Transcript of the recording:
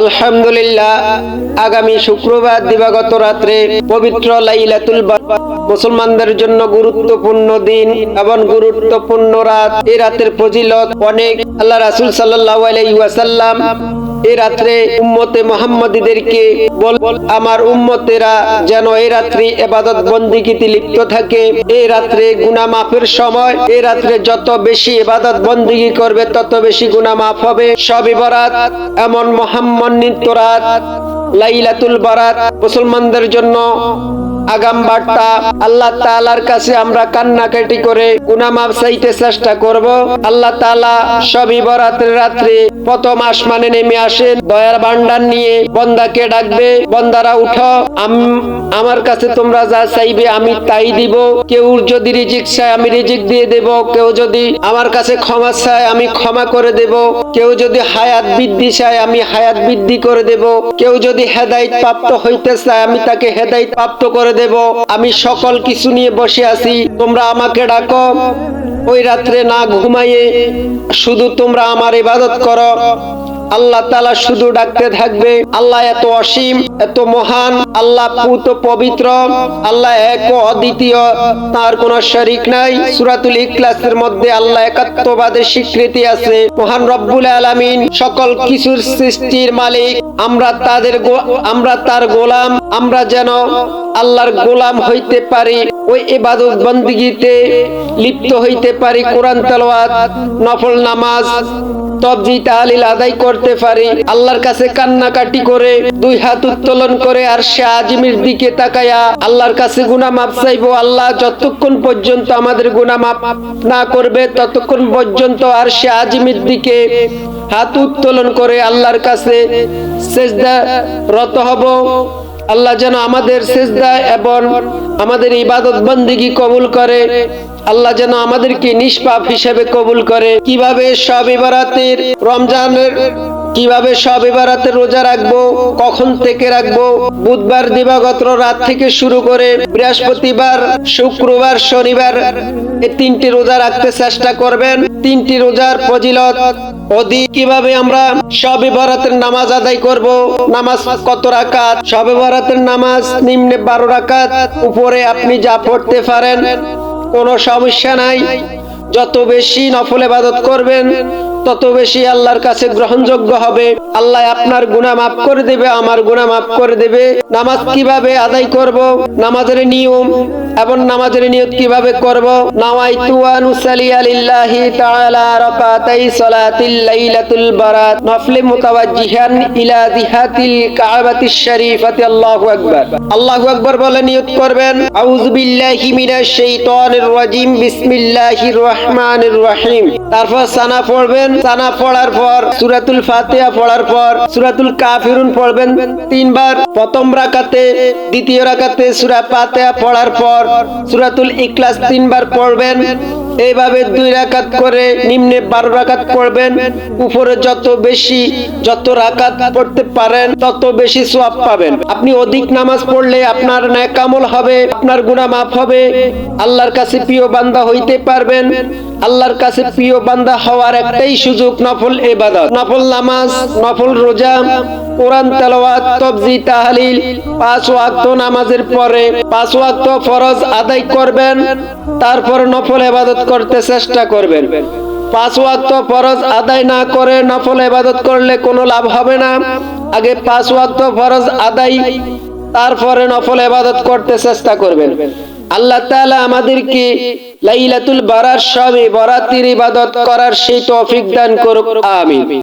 আলহামদুলিল্লাহ, আগামী শুক্রবার দিবাগত রাত্রে পবিত্র লাইলাতুল মুসলমানদের জন্য গুরুত্বপূর্ণ দিন এবং গুরুত্বপূর্ণ রাত। এই রাতের ফজিলত অনেক। আল্লাহ রাসূল সাল্লাল্লাহু আলাইহি এই রাত্রে উম্মতে মোহাম্মদীদেরকে বল আমার উম্মতেরা যেন এই রাত্রি এবাদত বন্দিগিতে লিপ্ত থাকে। এই রাত্রে গুনাহ মাফের সময় এই রাত্রে যত বেশি এবাদত বন্দিগি করবে, তত বেশি গুনাহ মাফ হবে। সবই বরাত, এমন মহাম্মন্বিত রাত, লাইলাতুল বারাত, মুসলমানদের জন্য আগাম বার্তা, আল্লাহ কাছে আমরা কান্নাকাটি করে চাইতে চেষ্টা করব। আল্লাহ সবই রাত্রে প্রথম আসমানে নেমে আসেন, দয়ার ভান্ডার নিয়ে বন্দাকে ডাকবে, বন্দারা আমার কাছে তোমরা যা চাইবে আমি তাই দিব। কেউ যদি রিজিক চায় আমি রিজিক দিয়ে দেব, কেউ যদি আমার কাছে ক্ষমা চায় আমি ক্ষমা করে দেব। কেউ যদি হায়াত বৃদ্ধি চায় আমি হায়াত বৃদ্ধি করে দেব। কেউ যদি হেদায়েত প্রাপ্ত হইতে চায় আমি তাকে হেদায়েত প্রাপ্ত করে দেব। আমি সকল কিছু নিয়ে বসে আছি। তোমরা আমাকে ডাকো। ওই রাত্রে না ঘুমাইয়ে শুধু তোমরা আমার ইবাদত করো। আল্লাহ তালা শুধু ডাকতে থাকবে, আল্লাহ এত অসীম, এত মহান, আল্লাহ পুত পবিত্র, আল্লাহ এক অদ্বিতীয়, তার কোন শরিক নাই। সুরাতুল ইখলাসের মধ্যে আল্লাহ একাত্মবাদের স্বীকৃতি আছে। মহান রব্বুল আলামিন সকল কিছুর সৃষ্টির মালিক। আমরা তাদের আমরা তার গোলাম, আমরা যেন আল্লাহর গোলাম হইতে পারি। ওই ইবাদত বন্দিগিতে লিপ্ত হইতে পারি, কোরআন তেলাওয়াত, নফল নামাজ, তবজি তাহলিল আদায় করতে পারি। আল্লাহর কাছে কান্নাকাটি করে, দুই হাত উত্তোলন করে আর সে আজিমের দিকে তাকায়া আল্লাহর কাছে গুনাহ মাপ চাইব। আল্লাহ যতক্ষণ পর্যন্ত আমাদের গুনাহ মাপ না করবে, ততক্ষণ পর্যন্ত আর সে আজিমের দিকে হাত উত্তোলন করে আল্লাহর কাছে সেজদা রত হব। আল্লাহ যেন আমাদের সেজদা এবং আমাদের ইবাদত বন্দিগি কবুল করে। আল্লাহ যেন আমাদেরকে নিষ্পাপ হিসেবে কবুল করে। কীভাবে সব ইবারাতের রমজানের কীভাবে সব ইবারাতে রোজা রাখব, কখন থেকে রাখব? বুধবার, দিবাগত রাত থেকে শুরু করে বৃহস্পতিবার, শুক্রবার, শনিবার এই তিনটি রোজা রাখতে চেষ্টা করবেন। তিনটি রোজার ফজিলত অধিক কীভাবে আমরা সবে বরাতের নামাজ আদায় করব? নামাজ কত রাকাত? সবে বরাতের নামাজ নিম্নে বারো রাকাত। উপরে আপনি যা পড়তে পারেন, কোনো সমস্যা নাই। যত বেশি নফল ইবাদত করবেন তত বেশি আল্লাহর কাছে গ্রহণযোগ্য হবে। আল্লাহ আপনার গুনাহ মাফ করে দেবে, আমার গুনাহ মাফ করে দেবে। নামাজ কীভাবে আদায় করব, নামাজের নিয়ম এবং নামাজের নিয়ত কীভাবে করব? তাআলা রাকাতাই সালাতিল লাইলাতুল বারাত। নফলে মুতাওয়াজ্জিহান ইলা জিহাতিল কাবাতিশ শরীফাতি, আল্লাহু আকবার। আল্লাহু আকবার বলে নিয়ত করবেন, আউযু বিল্লাহি মিনাশ শাইতানির রাজিম, বিসমিল্লাহির রহমানির রহিম। তারপর সানা পড়বেন সানা পড়ার পর, সূরাতুল ফাতিহা পড়ার পর, সূরাতুল কাফিরুন পড়বেন তিনবার। প্রথম দ্বিতীয় সূরা পড়ার পর, সূরাতুল তিনবার পড়বেন। এইভাবে দুই রাকাত করে নিম্নে বারো রাকাত পড়বেন। উপরে যত বেশি, যত রাকাত পড়তে পারেন, তত বেশি সোয়াব পাবেন। আপনি অধিক নামাজ পড়লে আপনার ন্যাকামল হবে, আপনার গুনাহ মাফ হবে। আল্লাহর কাছে প্রিয় বান্দা হইতে পারবেন। আল্লাহর কাছে প্রিয় বান্দা হওয়ার একটাই সুযোগ, নফল ইবাদত, নফল নামাজ, নফল রোজা, কোরআন, তেলাওয়াত তবজি তাহলিল, পাঁচ ওয়াক্ত নামাজের পরে পাঁচ ওয়াক্ত ফরজ আদায় করবেন, তারপর নফল ইবাদত করতে চেষ্টা করবেন। পাঁচ ওয়াক্ত ফরজ আদায় না করে নফল ইবাদত করলে কোনো লাভ হবে না। আগে পাঁচ ওয়াক্ত ফরজ আদায়, তারপরে নফল ইবাদত করতে চেষ্টা করবেন। আল্লাহ তাআলা আমাদেরকে লাইলাতুল বারার সবে বরাতির ইবাদত করার সেই তৌফিক দান করুক আমিন।